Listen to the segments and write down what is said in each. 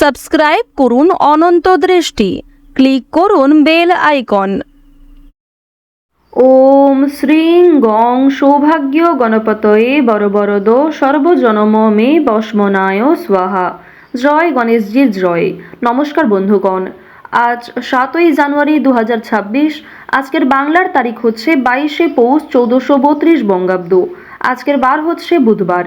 Subscribe করুন অনন্ত দৃষ্টি। Click করুন বেল আইকন। ওম শ্রীং গং সৌভাগ্য গণপতয়ে বরবরদ সর্বজনম মে বসমনায় স্বাহা। জয় গণেশজির জয়। নমস্কার বন্ধুগণ। আজ সাতই জানুয়ারি দু হাজার ছাব্বিশ, আজকের বাংলার তারিখ হচ্ছে বাইশে পৌষ চৌদ্দশো বত্রিশ বঙ্গাব্দ। আজকের বার হচ্ছে বুধবার।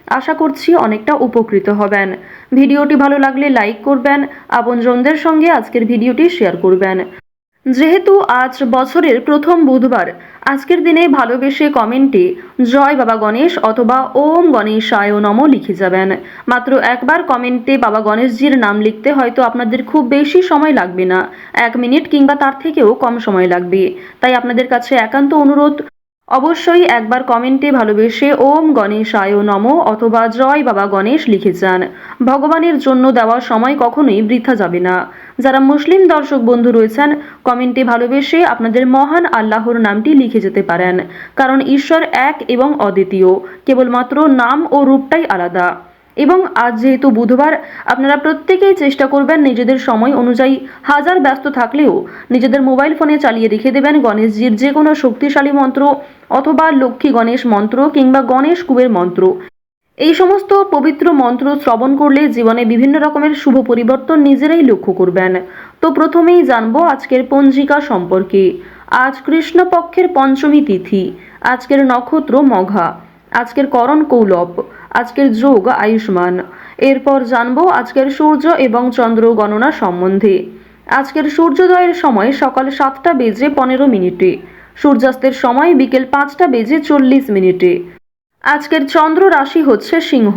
আশা করছি অনেকটা উপকৃত হবেন। ভিডিওটি ভালো লাগলে লাইক করবেন, আপনজনদের সঙ্গে আজকের ভিডিওটি শেয়ার করবেন। যেহেতু আজ বছরের প্রথম বুধবার, আজকের দিনে ভালোবেসে কমেন্টে জয় বাবা গণেশ অথবা ওম গণেশায় নম লিখে যাবেন। মাত্র একবার কমেন্টে বাবা গণেশজির নাম লিখতে হয়তো আপনাদের খুব বেশি সময় লাগবে না। এক মিনিট কিংবা তার থেকেও কম সময় লাগবে। তাই আপনাদের কাছে একান্ত অনুরোধ অবশ্যই একবার কমেন্টে ভালোবেসে ওম গণেশায় নম অথবা জয় বাবা গণেশ লিখে যান। ভগবানের জন্য দেওয়া সময় কখনোই বৃথা যাবে না। যারা মুসলিম দর্শক বন্ধু রয়েছেন, কমেন্টে ভালোবেসে আপনাদের মহান আল্লাহর নামটি লিখে যেতে পারেন। কারণ ঈশ্বর এক এবং অদ্বিতীয়। কেবলমাত্র নাম ও রূপটাই আলাদা। এবং আজ যেহেতু বুধবার, আপনারা প্রত্যেকেই চেষ্টা করবেন নিজেদের সময় অনুযায়ী হাজার ব্যস্ত থাকলেও নিজেদের মোবাইল ফোনে চালিয়ে রেখে দেবেন গণেশজির যে কোনো শক্তিশালী মন্ত্র অথবা লক্ষ্মী গণেশ মন্ত্র কিংবা গণেশ কুবের মন্ত্র। এই সমস্ত পবিত্র মন্ত্র শ্রবণ করলে জীবনে বিভিন্ন রকমের শুভ পরিবর্তন নিজেরাই লক্ষ্য করবেন। তো প্রথমেই জানব আজকের পঞ্জিকা সম্পর্কে। আজ কৃষ্ণপক্ষের পঞ্চমী তিথি, আজকের নক্ষত্র মঘা, আজকের করণ কৌলভ আজকের যোগ আয়ুষ্মান। এরপর জানব আজকের সূর্য এবং চন্দ্র গণনা সম্বন্ধে। আজকের সূর্যোদয়ের সময় সকাল সাতটা বেজে পনেরো মিনিটে, সূর্যাস্তের সময় বিকেল পাঁচটা বেজে চল্লিশ মিনিটে। আজকের চন্দ্র রাশি হচ্ছে সিংহ,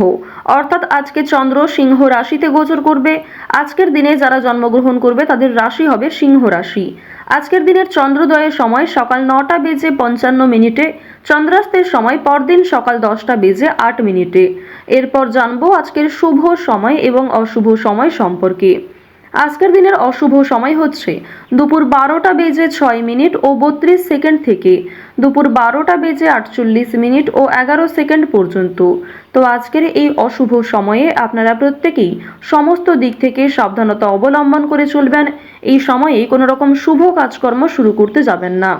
অর্থাৎ আজকে চন্দ্র সিংহ রাশিতে গোচর করবে। আজকের দিনে যারা জন্মগ্রহণ করবে তাদের রাশি হবে সিংহ রাশি। আজকের দিনের চন্দ্রোদয়ের সময় সকাল নটা বেজে পঞ্চান্ন মিনিটে, চন্দ্রাস্তের সময় পরদিন সকাল দশটা বেজে আট মিনিটে। এরপর জানব আজকের শুভ সময় এবং অশুভ সময় সম্পর্কে। আজকের দিনের অশুভ সময় হচ্ছে দুপুর বারোটা বেজে ছয় মিনিট ও বত্রিশ সেকেন্ড থেকে দুপুর বারোটা বেজে আটচল্লিশ মিনিট ও এগারো সেকেন্ড পর্যন্ত। তো আজকের এই অশুভ সময়ে আপনারা প্রত্যেকেই সমস্ত দিক থেকে সাবধানতা অবলম্বন করে চলবেন। এই সময়ে কোনো রকম শুভ কাজকর্ম শুরু করতে যাবেন না।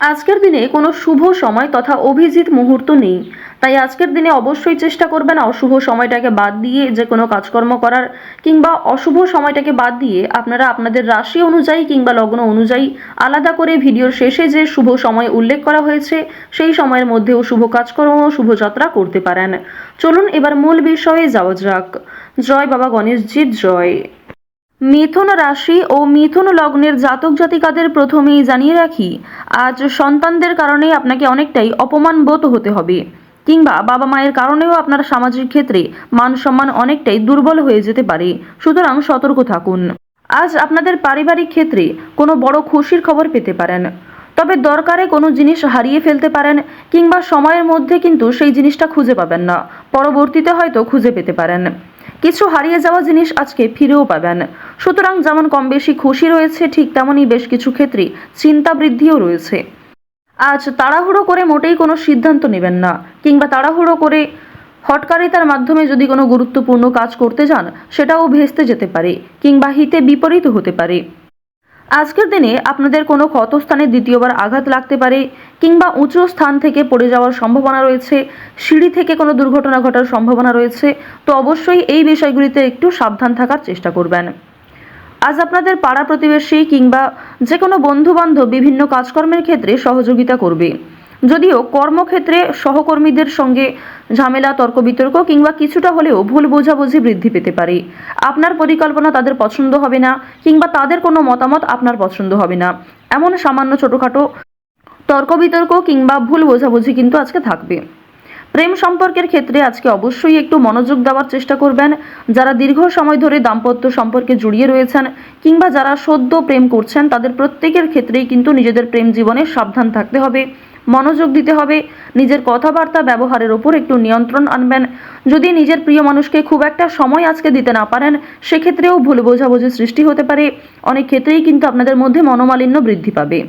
আজকের দিনে কোনো শুভ সময় তথা অভিজিৎ মুহূর্ত নেই। তাই আজকের দিনে অবশ্যই চেষ্টা করবেন অশুভ সময়টাকে বাদ দিয়ে যে কোনো কাজকর্ম করার কিংবা অশুভ সময়টাকে বাদ দিয়ে আপনারা আপনাদের রাশি অনুযায়ী কিংবা লগ্ন অনুযায়ী আলাদা করে ভিডিওর শেষে যে শুভ সময় উল্লেখ করা হয়েছে, সেই সময়ের মধ্যেও শুভ কাজকর্ম শুভযাত্রা করতে পারেন। চলুন এবার মূল বিষয়ে যাওয়া যাক। জয় বাবা গণেশজির জয়। মিথুন রাশি ও মিথুন লগ্নের জাতক জাতিকাদের প্রথমেই জানিয়ে রাখি, আজ সন্তানদের কারণে আপনাকে অনেকটাই অপমান বোধ হতে হবে। কিংবা বাবা মায়ের কারণেও আপনার সামাজিক ক্ষেত্রে মান সম্মান অনেকটাই দুর্বল হয়ে যেতে পারে। সুতরাং সতর্ক থাকুন। আজ আপনাদের পারিবারিক ক্ষেত্রে কোনো বড় খুশির খবর পেতে পারেন। তবে দরকারে কোনো জিনিস হারিয়ে ফেলতে পারেন কিংবা সময়ের মধ্যে কিন্তু সেই জিনিসটা খুঁজে পাবেন না। পরবর্তীতে হয়তো খুঁজে পেতে পারেন। কিছু হারিয়ে যাওয়া জিনিস আজকে ফিরেও পাবেন। সুতরাং যেমন কম বেশি খুশি রয়েছে, ঠিক তেমনই বেশ কিছু ক্ষেত্রে চিন্তা বৃদ্ধিও রয়েছে। আজ তাড়াহুড়ো করে মোটেই কোনো সিদ্ধান্ত নেবেন না, কিংবা তাড়াহুড়ো করে হটকারিতার মাধ্যমে যদি কোনো গুরুত্বপূর্ণ কাজ করতে যান, সেটাও ভেস্তে যেতে পারে, কিংবা হিতে বিপরীত হতে পারে। আজকের দিনে আপনাদের কোনো ক্ষত স্থানে দ্বিতীয়বার আঘাত লাগতে পারে কিংবা উঁচু স্থান থেকে পড়ে যাওয়ার সম্ভাবনা রয়েছে, সিঁড়ি থেকে কোনো দুর্ঘটনা ঘটার সম্ভাবনা রয়েছে, তো অবশ্যই এই বিষয়গুলিতে একটু সাবধান থাকার চেষ্টা করবেন। আজ আপনাদের পাড়া প্রতিবেশী কিংবা যে কোনো বন্ধুবান্ধব বিভিন্ন কাজকর্মের ক্ষেত্রে সহযোগিতা করবে। যদিও কর্মক্ষেত্রে সহকর্মীদের সঙ্গে ঝামেলা, তর্ক, বিতর্ক কিংবা কিছুটা হলেও ভুল বোঝাবুঝি বৃদ্ধি পেতে পারে। আপনার পরিকল্পনা তাদের পছন্দ হবে না কিংবা তাদের কোনো মতামত আপনার পছন্দ হবে না। এমন সামান্য ছোটোখাটো তর্ক, বিতর্ক কিংবা ভুল বোঝাবুঝি কিন্তু আজকে থাকবে। প্রেম সম্পর্কের ক্ষেত্রে আজকে অবশ্যই একটু মনোযোগ দেওয়ার চেষ্টা করবেন। যারা দীর্ঘ সময় ধরে দাম্পত্য সম্পর্কে জড়িয়ে রয়েছেন কিংবা যারা সদ্য প্রেম করছেন, তাদের প্রত্যেকের ক্ষেত্রেই কিন্তু নিজেদের প্রেম জীবনে সাবধান থাকতে হবে, মনোযোগ দিতে হবে, নিজের কথাবার্তা ব্যবহারের ওপর একটু নিয়ন্ত্রণ আনবেন। যদি নিজের প্রিয় মানুষকে খুব একটা সময় আজকে দিতে না পারেন, সেক্ষেত্রেও ভুল বোঝাবুঝি সৃষ্টি হতে পারে। অনেক ক্ষেত্রেই কিন্তু আপনাদের মধ্যে মনোমালিন্য বৃদ্ধি পাবে।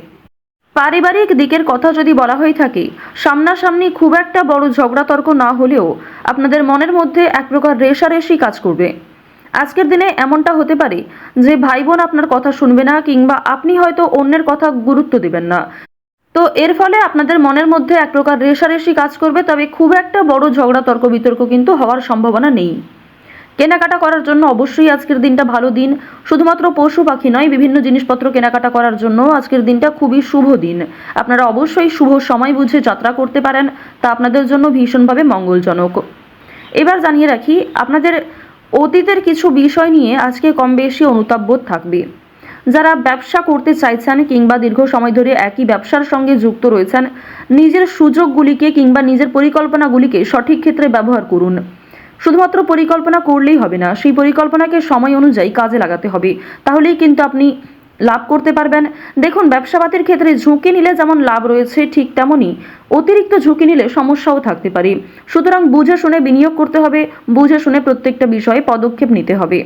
পারিবারিক দিকের কথা যদি বলা হয়ে থাকে, সামনাসামনি খুব একটা বড় ঝগড়া তর্ক না হলেও আপনাদের মনের মধ্যে এক প্রকার রেশারেশি কাজ করবে। আজকের দিনে এমনটা হতে পারে যে ভাই বোন আপনার কথা শুনবে না কিংবা আপনি হয়তো অন্যের কথা গুরুত্ব দেবেন না। তো এর ফলে আপনাদের মনের মধ্যে এক প্রকার রেশারেশি কাজ করবে, তবে খুব একটা বড় ঝগড়া তর্ক বিতর্ক কিন্তু হওয়ার সম্ভাবনা নেই। কেনাকাটা করার জন্য অবশ্যই আজকের দিনটা ভালো দিন। শুধুমাত্র পশু পাখি নয়, বিভিন্ন জিনিসপত্র কেনাকাটা করার জন্য আজকের দিনটা খুবই শুভ দিন। আপনারা অবশ্যই শুভ সময় বুঝে যাত্রা করতে পারেন, তা আপনাদের জন্য ভীষণভাবে মঙ্গলজনক। এবার জানিয়ে রাখি, আপনাদের অতীতের কিছু বিষয় নিয়ে আজকে কম বেশি অনুতাপবোধ থাকবে। যারা ব্যবসা করতে চাইছেন কিংবা দীর্ঘ সময় ধরে একই ব্যবসার সঙ্গে যুক্ত রয়েছেন, নিজের সুযোগগুলিকে কিংবা নিজের পরিকল্পনাগুলিকে সঠিক ক্ষেত্রে ব্যবহার করুন। শুধুমাত্র পরিকল্পনা করলেই হবে না, সেই পরিকল্পনাকে সময় অনুযায়ী কাজে লাগাতে হবে। তাহলেই কিন্তু আপনি লাভ করতে পারবেন। দেখুন, ব্যবসাপাতির ক্ষেত্রে ঝুঁকি নিলে যেমন লাভ রয়েছে, ঠিক তেমনই অতিরিক্ত ঝুঁকি নিলে সমস্যাও থাকতে পারে। সুতরাং বুঝে শুনে বিনিয়োগ করতে হবে, বুঝে শুনে প্রত্যেকটা বিষয়ে পদক্ষেপ নিতে হবে।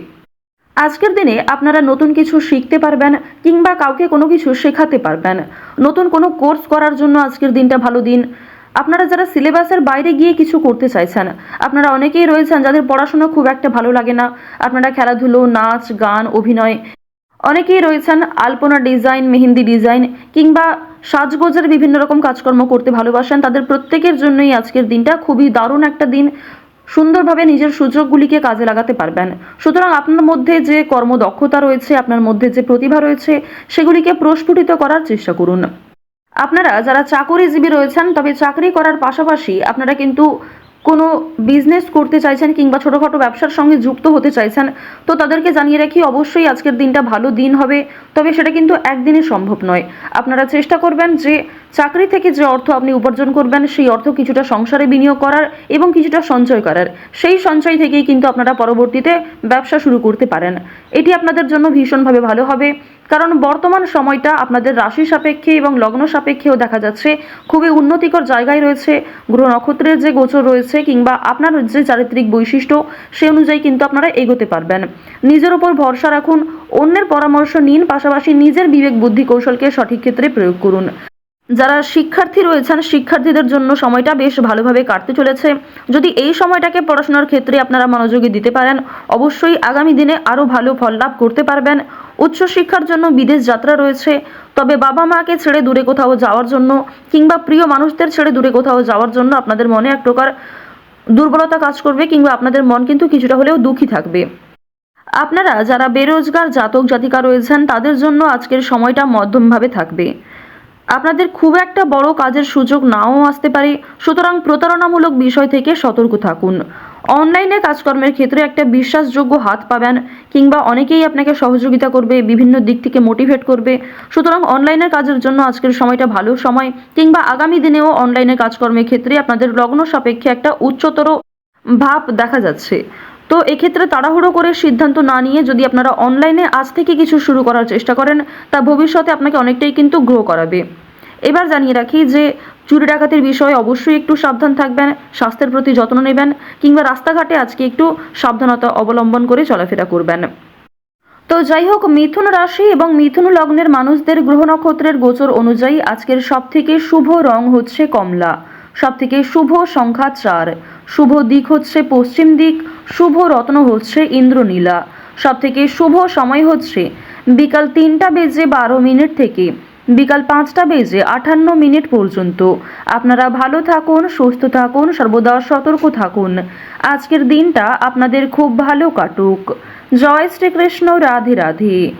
আজকের দিনে আপনারা নতুন কিছু শিখতে পারবেন কিংবা কাউকে কোনো কিছু শেখাতে পারবেন। নতুন কোনো কোর্স করার জন্য আজকের দিনটা ভালো দিন। আপনারা যারা সিলেবাসের বাইরে গিয়ে কিছু করতে চাইছেন, আপনারা অনেকেই রয়েছেন যাদের পড়াশোনা খুব একটা ভালো লাগে না। আপনারা খেলাধুলো, নাচ, গান, অভিনয়। অনেকেই রয়েছেন আলপনা ডিজাইন, মেহেন্দি ডিজাইন কিংবা সাজগোজের বিভিন্ন রকম কাজকর্ম করতে ভালোবাসেন। তাদের প্রত্যেকের জন্যই আজকের দিনটা খুবই দারুণ একটা দিন। সুন্দরভাবে নিজের সুযোগগুলিকে কাজে লাগাতে পারবেন। সুতরাং আপনার মধ্যে যে কর্মদক্ষতা রয়েছে, আপনার মধ্যে যে প্রতিভা রয়েছে, সেগুলিকে প্রস্ফুটিত করার চেষ্টা করুন। আপনারা যারা চাকরিজীবী রয়েছেন তবে চাকরি করার পাশাপাশি আপনারা কিন্তু কোনো বিজনেস করতে চাইছেন কিংবা ছোটোখাটো ব্যবসার সঙ্গে যুক্ত হতে চাইছেন, তো তাদেরকে জানিয়ে রাখি অবশ্যই আজকের দিনটা ভালো দিন হবে, তবে সেটা কিন্তু একদিনে সম্ভব নয়। আপনারা চেষ্টা করবেন যে চাকরি থেকে যে অর্থ আপনি উপার্জন করবেন, সেই অর্থ কিছুটা সংসারে বিনিয়োগ করার এবং কিছুটা সঞ্চয় করার। সেই সঞ্চয় থেকেই কিন্তু আপনারা পরবর্তীতে ব্যবসা শুরু করতে পারেন। এটি আপনাদের জন্য ভীষণভাবে ভালো হবে, কারণ বর্তমান সময়টা আপনাদের রাশি সাপেক্ষে এবং লগ্ন সাপেক্ষেও দেখা যাচ্ছে, খুবই উন্নতিকর জায়গায় রয়েছে। গ্রহ নক্ষত্রের যে গোচর রয়েছে কিংবা আপনার যে চারিত্রিক বৈশিষ্ট্য, সে অনুযায়ী কিন্তু আপনারা এগোতে পারবেন। নিজের উপর ভরসা রাখুন, অন্যের পরামর্শ নিন, পাশাপাশি নিজের বিবেক বুদ্ধি কৌশলকে সঠিক ক্ষেত্রে প্রয়োগ করুন। যারা শিক্ষার্থী রয়েছেন, শিক্ষার্থীদের জন্য সময়টা বেশ ভালোভাবে কাটতে চলেছে। যদি এই সময়টাকে পড়াশোনার ক্ষেত্রে আপনারা মনোযোগী দিতে পারেন, অবশ্যই আগামী দিনে আরও ভালো ফল লাভ করতে পারবেন। উচ্চশিক্ষার জন্য বিদেশ যাত্রা রয়েছে, তবে বাবা মাকে ছেড়ে দূরে কোথাও যাওয়ার জন্য কিংবা প্রিয় মানুষদের ছেড়ে দূরে কোথাও যাওয়ার জন্য আপনাদের মনে এক প্রকার দুর্বলতা কাজ করবে কিংবা আপনাদের মন কিন্তু কিছুটা হলেও দুঃখী থাকবে। আপনারা যারা বেরোজগার, জাতক, জাতিকা রয়েছেন, তাদের জন্য আজকের সময়টা মধ্যমভাবে থাকবে। আপনাদের খুব একটা বড় কাজের সুযোগ নাও আসতে পারে। সুতরাং প্রতারণামূলক বিষয় থেকে সতর্ক থাকুন। অনলাইনে কাজকর্মের ক্ষেত্রে একটা বিশ্বাসযোগ্য হাত পাবেন, কিংবা অনেকেই আপনাকে সহযোগিতা করবে, বিভিন্ন দিক থেকে মোটিভেট করবে। সুতরাং অনলাইনের কাজের জন্য আজকের সময়টা ভালো সময়, কিংবা আগামী দিনেও অনলাইনে কাজকর্মের ক্ষেত্রে আপনাদের লগ্ন সাপেক্ষে একটা উচ্চতর ভাব দেখা যাচ্ছে। তো এক্ষেত্রে তাড়াহুড়ো করে সিদ্ধান্ত না নিয়ে যদি আপনারা অনলাইনে আজ থেকে কিছু শুরু করার চেষ্টা করেন, তা ভবিষ্যতে আপনাকে অনেকটাই কিন্তু গ্রো করাবে। এবার জানিয়ে রাখি যে চুরি ডাকাতির বিষয়ে অবশ্যই একটু সাবধান থাকবেন, স্বাস্থ্যের প্রতি যত্ন নেবেন, কিংবা রাস্তাঘাটে আজকে একটু সাবধানতা অবলম্বন করে চলাফেরা করবেন। তো যাই হোক, মিথুন রাশি এবং মিথুন লগ্নের মানুষদের গ্রহ নক্ষত্রের গোচর অনুযায়ী আজকের সবথেকে শুভ রং হচ্ছে কমলা। সবথেকে শুভ সংখ্যা চার। শুভ দিক হচ্ছে পশ্চিম দিক, শুভ রত্ন হচ্ছে ইন্দ্রনীলা। সবথেকে শুভ সময় হচ্ছে বিকাল তিনটা বেজে বারো মিনিট থেকে। বিকাল পাঁচটা বেজে আটান্ন মিনিট পর্যন্ত। আপনারা ভালো থাকুন, সুস্থ থাকুন, সর্বদা সতর্ক থাকুন। আজকের দিনটা আপনাদের খুব ভালো কাটুক। জয় শ্রীকৃষ্ণ, রাধে রাধে।